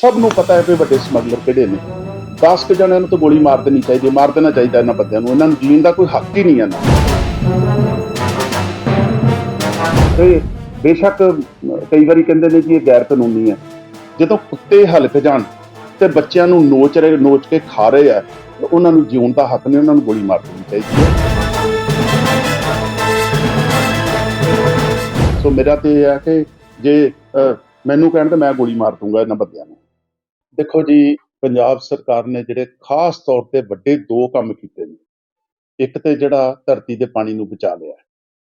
ਸਭ ਨੂੰ ਪਤਾ ਹੈ ਕਿ ਵੱਡੇ ਸਮਗਲਰ ਕਿਹੜੇ ਨੇ। 10 ਕੁ ਜਣਿਆਂ ਨੂੰ ਤਾਂ ਗੋਲੀ ਮਾਰ ਦੇਣੀ ਚਾਹੀਦੀ ਮਾਰ ਦੇਣਾ ਚਾਹੀਦਾ ਇਹਨਾਂ ਬੰਦਿਆਂ ਨੂੰ। ਇਹਨਾਂ ਨੂੰ ਜੀਣ ਦਾ ਕੋਈ ਹੱਕ ਹੀ ਨਹੀਂ ਹੈ ਤੇ ਬੇਸ਼ੱਕ ਕਈ ਵਾਰੀ ਕਹਿੰਦੇ ਨੇ ਕਿ ਇਹ ਗੈਰ ਕਾਨੂੰਨੀ ਹੈ। ਜਦੋਂ ਕੁੱਤੇ ਹਲਕ ਜਾਣ ਤੇ ਬੱਚਿਆਂ ਨੂੰ ਨੋਚ ਰਹੇ ਨੋਚ ਕੇ ਖਾ ਰਹੇ ਆ ਉਹਨਾਂ ਨੂੰ ਜਿਉਣ ਦਾ ਹੱਕ ਨਹੀਂ ਉਹਨਾਂ ਨੂੰ ਗੋਲੀ ਮਾਰ ਦੇਣੀ ਚਾਹੀਦੀ ਹੈ। ਸੋ ਮੇਰਾ ਤੇ ਇਹ ਹੈ ਕਿ ਜੇ ਅਹ, ਮੈਨੂੰ ਕਹਿਣ ਤੇ ਮੈਂ ਗੋਲੀ ਮਾਰ ਦੂੰਗਾ ਇਹਨਾਂ ਬੰਦਿਆਂ ਨੂੰ। ਦੇਖੋ ਜੀ ਪੰਜਾਬ ਸਰਕਾਰ ਨੇ ਜਿਹੜੇ ਖਾਸ ਤੌਰ ਤੇ ਵੱਡੇ ਦੋ ਕੰਮ ਕੀਤੇ ਨੇ। ਇੱਕ ਤੇ ਜਿਹੜਾ ਧਰਤੀ ਦੇ ਪਾਣੀ ਨੂੰ ਬਚਾ ਲਿਆ।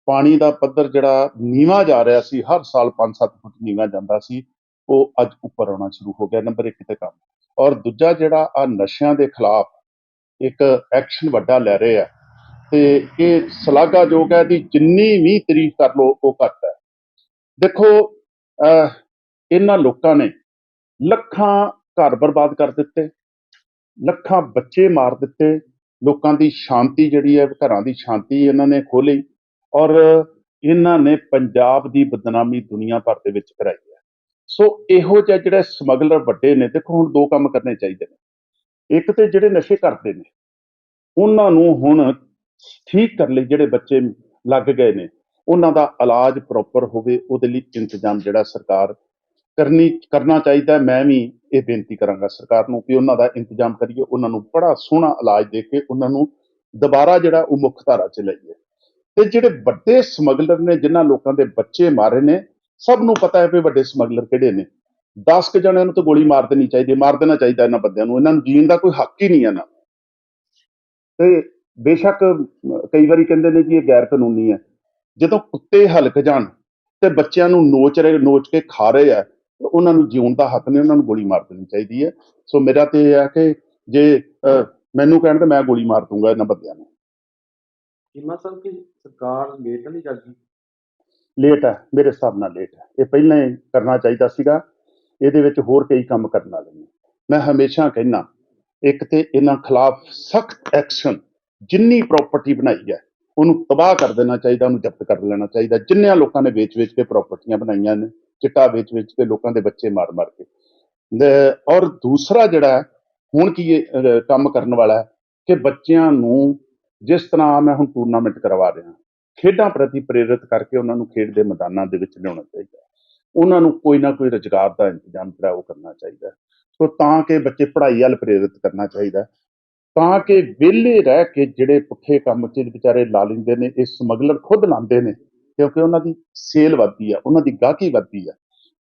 ਪਾਣੀ ਦਾ ਪੱਧਰ ਜਿਹੜਾ ਨੀਵਾਂ ਜਾ ਰਿਹਾ ਸੀ ਹਰ ਸਾਲ 5-7 ਫੁੱਟ ਨੀਵਾਂ ਜਾਂਦਾ ਸੀ ਉਹ ਅੱਜ ਉੱਪਰ ਆਉਣਾ ਸ਼ੁਰੂ ਹੋ ਗਿਆ ਨੰਬਰ 1 ਤੇ ਕੰਮ। ਔਰ ਦੂਜਾ ਜਿਹੜਾ ਆ ਨਸ਼ਿਆਂ ਦੇ ਖਿਲਾਫ ਇੱਕ ਐਕਸ਼ਨ ਵੱਡਾ ਲੈ ਰਹੇ ਆ। ਤੇ ਇਹ ਸ਼ਲਾਘਾਯੋਗ ਹੈ ਦੀ ਜਿੰਨੀ ਵੀ ਤਾਰੀਫ ਕਰ ਲੋ ਉਹ ਘੱਟ ਹੈ। ਦੇਖੋ ਅਹ, ਇਹਨਾਂ ਲੋਕਾਂ ਨੇ ਲੱਖਾਂ ਘਰ ਬਰਬਾਦ ਕਰ ਦਿੱਤੇ, ਲੱਖਾਂ ਬੱਚੇ ਮਾਰ ਦਿੱਤੇ, ਲੋਕਾਂ ਦੀ ਸ਼ਾਂਤੀ ਜਿਹੜੀ ਹੈ, ਘਰਾਂ ਦੀ ਸ਼ਾਂਤੀ ਇਹਨਾਂ ਨੇ ਖੋਲੀ ਔਰ ਇਹਨਾਂ ਨੇ ਪੰਜਾਬ ਦੀ ਬਦਨਾਮੀ ਦੁਨੀਆ ਭਰ ਦੇ ਵਿੱਚ ਕਰਾਈ ਹੈ। ਸੋ ਇਹੋ ਜਿਹਾ ਜਿਹੜੇ ਸਮਗਲਰ ਵੱਡੇ ਨੇ, ਦੇਖੋ ਹੁਣ ਦੋ ਕੰਮ ਕਰਨੇ ਚਾਹੀਦੇ ਨੇ। ਇੱਕ ਤੇ ਜਿਹੜੇ ਨਸ਼ੇ ਕਰਦੇ ਨੇ, ਉਹਨਾਂ ਨੂੰ ਹੁਣ ਠੀਕ ਕਰ ਲਈ ਜਿਹੜੇ ਬੱਚੇ ਲੱਗ ਗਏ ਨੇ, ਉਹਨਾਂ ਦਾ ਇਲਾਜ ਪ੍ਰੋਪਰ ਹੋਵੇ, ਉਹਦੇ ਲਈ ਇੰਤਜ਼ਾਮ ਜਿਹੜਾ ਸਰਕਾਰ ਕਰਨੀ, ਕਰਨਾ ਚਾਹੀਦਾ, ਮੈਂ ਵੀ ਇਹ ਬੇਨਤੀ ਕਰਾਂਗਾ ਸਰਕਾਰ ਨੂੰ ਕਿ ਉਹਨਾਂ ਦਾ ਇੰਤਜ਼ਾਮ ਕਰੀਏ, ਉਹਨਾਂ ਨੂੰ ਬੜਾ ਸੋਹਣਾ ਇਲਾਜ ਦੇ ਕੇ ਉਹਨਾਂ ਨੂੰ ਦੁਬਾਰਾ ਜਿਹੜਾ ਉਹ ਮੁੱਖ ਧਾਰਾ 'ਚ ਲਈਏ। ਤੇ ਜਿਹੜੇ ਵੱਡੇ ਸਮਗਲਰ ਨੇ, ਜਿਨ੍ਹਾਂ ਲੋਕਾਂ ਦੇ ਬੱਚੇ ਮਾਰੇ ਨੇ, ਸਭ ਨੂੰ ਪਤਾ ਹੈ ਵੀ ਵੱਡੇ ਸਮਗਲਰ ਕਿਹੜੇ ਨੇ। 10 ਕੁ ਜਣਿਆਂ ਨੂੰ ਤਾਂ ਗੋਲੀ ਮਾਰ ਦੇਣੀ ਚਾਹੀਦੀ, ਮਾਰ ਦੇਣਾ ਚਾਹੀਦਾ ਇਹਨਾਂ ਬੰਦਿਆਂ ਨੂੰ, ਇਹਨਾਂ ਨੂੰ ਜੀਣ ਦਾ ਕੋਈ ਹੱਕ ਹੀ ਨਹੀਂ ਹੈ ਨਾ। ਤੇ ਬੇਸ਼ੱਕ ਕਈ ਵਾਰੀ ਕਹਿੰਦੇ ਨੇ ਕਿ ਇਹ ਗੈਰ ਕਾਨੂੰਨੀ ਹੈ। ਜਦੋਂ ਕੁੱਤੇ ਹਲਕ ਜਾਣ ਤੇ ਬੱਚਿਆਂ ਨੂੰ ਨੋਚ ਰਹੇ, ਨੋਚ ਕੇ ਖਾ ਰਹੇ ਆ ਉਹਨਾਂ ਨੂੰ ਜਿਉਣ ਦਾ ਹੱਕ ਨਹੀਂ ਉਹਨਾਂ ਨੂੰ ਗੋਲੀ ਮਾਰ ਦੇਣੀ ਚਾਹੀਦੀ ਹੈ। ਸੋ ਮੇਰਾ ਤੇ ਇਹ ਹੈ ਕਿ ਜੇ ਮੈਨੂੰ ਕਹਿਣ ਤੇ ਮੈਂ ਗੋਲੀ ਮਾਰ ਦੂੰਗਾ ਇਹਨਾਂ ਬੰਦਿਆਂ ਨੂੰ। ਚੀਮਾ ਸਾਹਿਬ ਕਿ ਸਰਕਾਰ ਲੇਟ ਨਹੀਂ ਕਰਦੀ ਲੇਟ ਹੈ ਮੇਰੇ ਹਿਸਾਬ ਨਾਲ ਲੇਟ ਹੈ। ਇਹ ਪਹਿਲਾਂ ਹੀ ਕਰਨਾ ਚਾਹੀਦਾ ਸੀਗਾ। ਇਹਦੇ ਵਿੱਚ ਹੋਰ ਕਈ ਕੰਮ ਕਰਨ ਵਾਲੇ ਨੇ। ਮੈਂ ਹਮੇਸ਼ਾ ਕਹਿਣਾ ਇੱਕ ਤੇ ਇਹਨਾਂ ਖਿਲਾਫ ਸਖਤ ਐਕਸ਼ਨ ਜਿੰਨੀ ਪ੍ਰਾਪਰਟੀ ਬਣਾਈ ਹੈ ਉਹਨੂੰ ਤਬਾਹ ਕਰ ਦੇਣਾ ਚਾਹੀਦਾ ਉਹਨੂੰ ਜ਼ਬਤ ਕਰ ਲੈਣਾ ਚਾਹੀਦਾ। ਜਿੰਨਿਆਂ ਲੋਕਾਂ ਨੇ ਵੇਚ-ਵੇਚ ਕੇ ਪ੍ਰਾਪਰਟੀਆਂ ਬਣਾਈਆਂ ਨੇ ਚਿੱਟਾ ਵੇਚ-ਵੇਚ ਕੇ ਲੋਕਾਂ ਦੇ ਬੱਚੇ ਮਾਰ-ਮਾਰ ਕੇ। ਔਰ ਦੂਸਰਾ ਜਿਹੜਾ ਹੁਣ ਕੀ ਕੰਮ ਕਰਨ ਵਾਲਾ ਹੈ ਕਿ ਬੱਚਿਆਂ ਨੂੰ ਜਿਸ ਤਰ੍ਹਾਂ ਮੈਂ ਹੁਣ ਟੂਰਨਾਮੈਂਟ ਕਰਵਾ ਰਿਹਾ ਖੇਡਾਂ ਪ੍ਰਤੀ ਪ੍ਰੇਰਿਤ ਕਰਕੇ ਉਹਨਾਂ ਨੂੰ ਖੇਡ ਦੇ ਮੈਦਾਨਾਂ ਦੇ ਵਿੱਚ ਲਿਆਉਣਾ ਚਾਹੀਦਾ ਉਹਨਾਂ ਨੂੰ ਕੋਈ ਨਾ ਕੋਈ ਰੁਜ਼ਗਾਰ ਦਾ ਇੰਤਜ਼ਾਮ ਜਿਹੜਾ ਉਹ ਕਰਨਾ ਚਾਹੀਦਾ ਸੋ ਤਾਂ ਕਿ ਬੱਚੇ ਪੜ੍ਹਾਈ ਵੱਲ ਪ੍ਰੇਰਿਤ ਕਰਨਾ ਚਾਹੀਦਾ ਤਾਂ ਕਿ ਵਿਹਲੇ ਰਹਿ ਕੇ ਜਿਹੜੇ ਪੁੱਠੇ ਕੰਮ 'ਚ ਵਿਚਾਰੇ ਲਾ ਲੈਂਦੇ ਨੇ, ਇਹ ਸਮਗਲਰ ਖੁਦ ਲਾਉਂਦੇ ਨੇ ਕਿਉਂਕਿ ਉਹਨਾਂ ਦੀ ਸੇਲ ਵੱਧਦੀ ਆ, ਉਹਨਾਂ ਦੀ ਗਾਹਕੀ ਵੱਧਦੀ ਆ।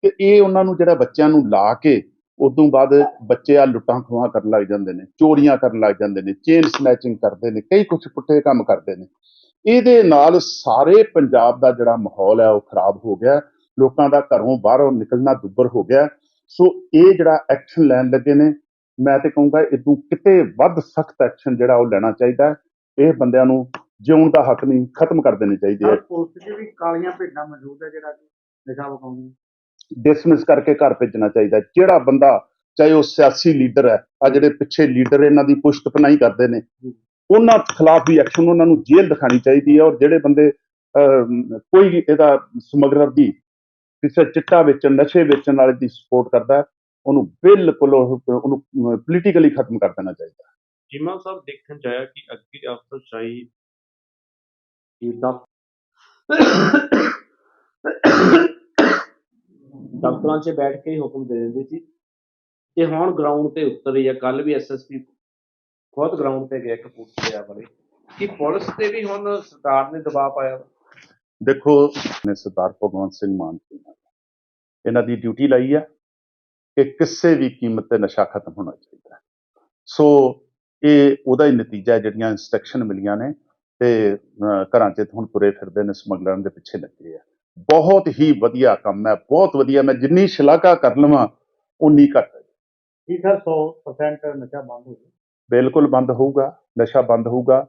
ਤੇ ਇਹ ਉਹਨਾਂ ਨੂੰ ਜਿਹੜਾ ਬੱਚਿਆਂ ਨੂੰ ਲਾ ਕੇ ਉਦੋਂ ਬਾਅਦ ਬੱਚੇ ਆ ਲੁੱਟਾਂ ਖੋਹਾਂ ਕਰਨ ਲੱਗ ਜਾਂਦੇ ਨੇ, ਚੋਰੀਆਂ ਕਰਨ ਲੱਗ ਜਾਂਦੇ ਨੇ, ਚੇਨ ਸਨੈਚਿੰਗ ਕਰਦੇ ਨੇ, ਕਈ ਕੁਝ ਪੁੱਠੇ ਕੰਮ ਕਰਦੇ ਨੇ। ਇਹਦੇ ਨਾਲ ਸਾਰੇ ਪੰਜਾਬ ਦਾ ਜਿਹੜਾ ਮਾਹੌਲ ਹੈ ਉਹ ਖਰਾਬ ਹੋ ਗਿਆ, ਲੋਕਾਂ ਦਾ ਘਰੋਂ ਬਾਹਰੋਂ ਨਿਕਲਣਾ ਦੁੱਬਰ ਹੋ ਗਿਆ। ਸੋ ਇਹ ਜਿਹੜਾ ਐਕਸ਼ਨ ਲੈਣ ਲੱਗੇ ਨੇ, ਮੈਂ ਤੇ ਕਹੂੰਗਾ ਇਦੋਂ ਕਿਤੇ ਵੱਧ ਸਖਤ ਐਕਸ਼ਨ ਜਿਹੜਾ ਉਹ ਲੈਣਾ ਚਾਹੀਦਾ। ਇਹ ਬੰਦਿਆਂ ਨੂੰ ਜਿਉਣ ਦਾ ਹੱਕ ਨਹੀਂ ਖਤਮ ਕਰ ਦੇਣੇ ਚਾਹੀਦੇ ਆ ਪੁਲਿਸ 'ਚ ਵੀ ਕਾਲੀਆਂ ਭੇਡਾਂ ਮੌਜੂਦ ਹੈ ਜਿਹੜਾ ਕਿ ਨਸ਼ਾ ਵਿਕਾਉਂਦੀ ਡਿਸਮਿਸ ਕਰਕੇ ਘਰ ਭੇਜਣਾ ਚਾਹੀਦਾ ਹੈ। ਜਿਹੜਾ ਬੰਦਾ ਚਾਹੇ ਉਹ ਸਿਆਸੀ ਲੀਡਰ ਹੈ ਆ ਜਿਹੜੇ ਪਿੱਛੇ ਲੀਡਰ ਇਹਨਾਂ ਦੀ ਪੁਸ਼ਤ ਪਨਾਈ ਕਰਦੇ ਨੇ ਉਹਨਾਂ ਖਿਲਾਫ ਵੀ ਐਕਸ਼ਨ ਉਹਨਾਂ ਨੂੰ ਜੇਲ੍ਹ ਦਿਖਾਣੀ ਚਾਹੀਦੀ ਹੈ ਔਰ ਜਿਹੜੇ ਬੰਦੇ ਕੋਈ ਇਹਦਾ ਸਮਗਲਰ ਦੀ ਕਿਸੇ ਚਿੱਟਾ ਵੇਚਣ ਨਸ਼ੇ ਵੇਚਣ ਵਾਲੇ ਦੀ ਸਪੋਰਟ ਕਰਦਾ ਉਹਨੂੰ ਬਿਲਕੁਲ ਉਹ- ਉਹਨੂੰ ਪੋਲੀਟੀਕਲੀ ਖਤਮ ਕਰ ਦੇਣਾ ਚਾਹੀਦਾ। ਚੀਮਾ ਸਾਹਿਬ ਦੇਖਣ ਚ ਆਇਆ ਕਿ ਅੱਗੇ ਅਫਸਰਸ਼ਾਹੀ ਇਦਾਂ ਦਫ਼ਤਰਾਂ 'ਚ ਬੈਠ ਕੇ ਹੀ ਹੁਕਮ ਦੇ ਦਿੰਦੇ ਸੀ ਤੇ ਹੁਣ ਗਰਾਊਂਡ ਤੇ ਉਤਰ ਰਹੀ ਹੈ ਕੱਲ ਵੀ ਐਸਐਸਪੀ ਖੁਦ ਗਰਾਊਂਡ ਤੇ ਗਿਆ ਕਪੂਰਥਲੇ ਵਾਲੇ ਕਿ ਪੁਲਿਸ ਤੇ ਵੀ ਹੁਣ ਸਰਕਾਰ ਨੇ ਦਬਾਅ ਪਾਇਆ ਵਾ। ਦੇਖੋ ਨੇ ਸਰਦਾਰ ਭਗਵੰਤ ਸਿੰਘ ਮਾਨ ਜੀ ਇਹਨਾਂ ਦੀ ਡਿਊਟੀ ਲਾਈ ਹੈ ਕਿ ਕਿਸੇ ਵੀ ਕੀਮਤ ਤੇ ਨਸ਼ਾ ਖਤਮ ਹੋਣਾ ਚਾਹੀਦਾ। ਸੋ ਇਹ ਉਹਦਾ ਹੀ ਨਤੀਜਾ ਜਿਹੜੀਆਂ ਇੰਸਟਰਕਸ਼ਨ ਮਿਲੀਆਂ ਨੇ। ਤੇ ਘਰਾਂ 'ਚ ਹੁਣ ਤੁਰੇ ਫਿਰਦੇ ਨੇ ਸਮਗਲਰਾਂ ਦੇ ਪਿੱਛੇ ਲੱਗੇ ਆ। ਬਹੁਤ ਹੀ ਵਧੀਆ ਕੰਮ ਹੈ ਬਹੁਤ ਵਧੀਆ। ਮੈਂ ਜਿੰਨੀ ਸ਼ਲਾਘਾ ਕਰ ਲਵਾਂ ਉਨੀ ਘੱਟ ਹੈ। ਜੀ ਸਰ 100% ਨਸ਼ਾ ਬੰਦ ਹੋ ਬਿਲਕੁਲ ਬੰਦ ਹੋਊਗਾ ਨਸ਼ਾ ਬੰਦ ਹੋਊਗਾ।